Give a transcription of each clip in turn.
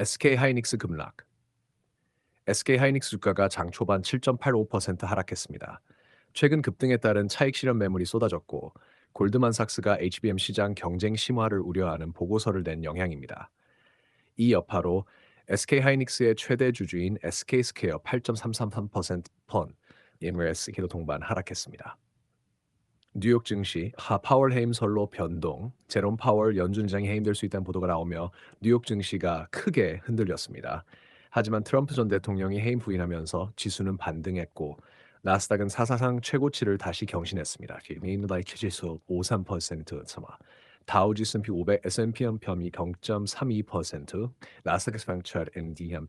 SK 하이닉스 급락. SK 하이닉스 주가가 장 초반 7.85% 하락했습니다. 최근 급등에 따른 차익 실현 매물이 쏟아졌고 골드만삭스가 HBM 시장 경쟁 심화를 우려하는 보고서를 낸 영향입니다. 이 여파로 SK 하이닉스의 최대 주주인 SK 스퀘어 8.333%펀 예물S 기도 동반 하락했습니다. 뉴욕 증시 하 파월 해임설로 변동, 제롬 파월 연준장이 해임될 수 있다는 보도가 나오며 뉴욕 증시가 크게 흔들렸습니다. 하지만 트럼프 전 대통령이 해임 부인하면서 지수는 반등했고 나스닥은 사사상 최고치를 다시 경신했습니다. 메인라이트 지수 53% 참아 다우지수 S&P 500, S&P 연평이 0.32%, 나스닥 프랭처트 NDM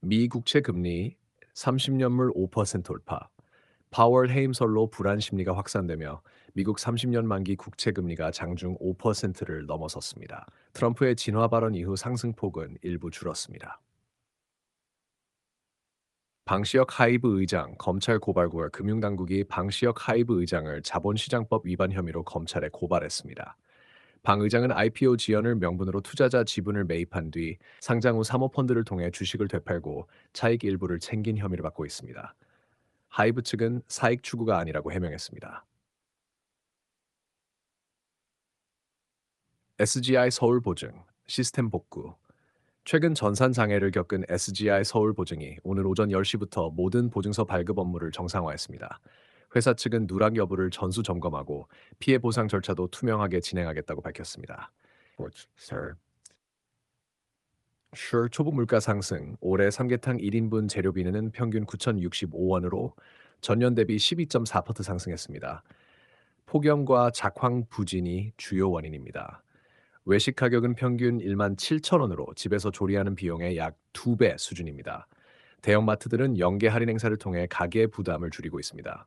등미 국채 금리 30년물 5% 돌파. 파월 해임설로 불안 심리가 확산되며 미국 30년 만기 국채 금리가 장중 5%를 넘어섰습니다. 트럼프의 진화 발언 이후 상승폭은 일부 줄었습니다. 방시혁 하이브 의장 검찰 고발구와 금융당국이 방시혁 하이브 의장을 자본시장법 위반 혐의로 검찰에 고발했습니다. 방 의장은 IPO 지연을 명분으로 투자자 지분을 매입한 뒤 상장 후 사모펀드를 통해 주식을 되팔고 차익 일부를 챙긴 혐의를 받고 있습니다. 하이브 측은 사익 추구가 아니라고 해명했습니다. SGI 서울 보증 시스템 복구 최근 전산 장애를 겪은 SGI 서울 보증이 오늘 오전 10시부터 모든 보증서 발급 업무를 정상화했습니다. 회사 측은 누락 여부를 전수 점검하고 피해 보상 절차도 투명하게 진행하겠다고 밝혔습니다. 슈 초보 물가 상승 올해 삼계탕 1인분 재료비는 평균 9,065원으로 전년 대비 12.4% 상승했습니다. 폭염과 작황 부진이 주요 원인입니다. 외식 가격은 평균 1만 7천 원으로 집에서 조리하는 비용의 약 2배 수준입니다. 대형마트들은 연계 할인 행사를 통해 가게 부담을 줄이고 있습니다.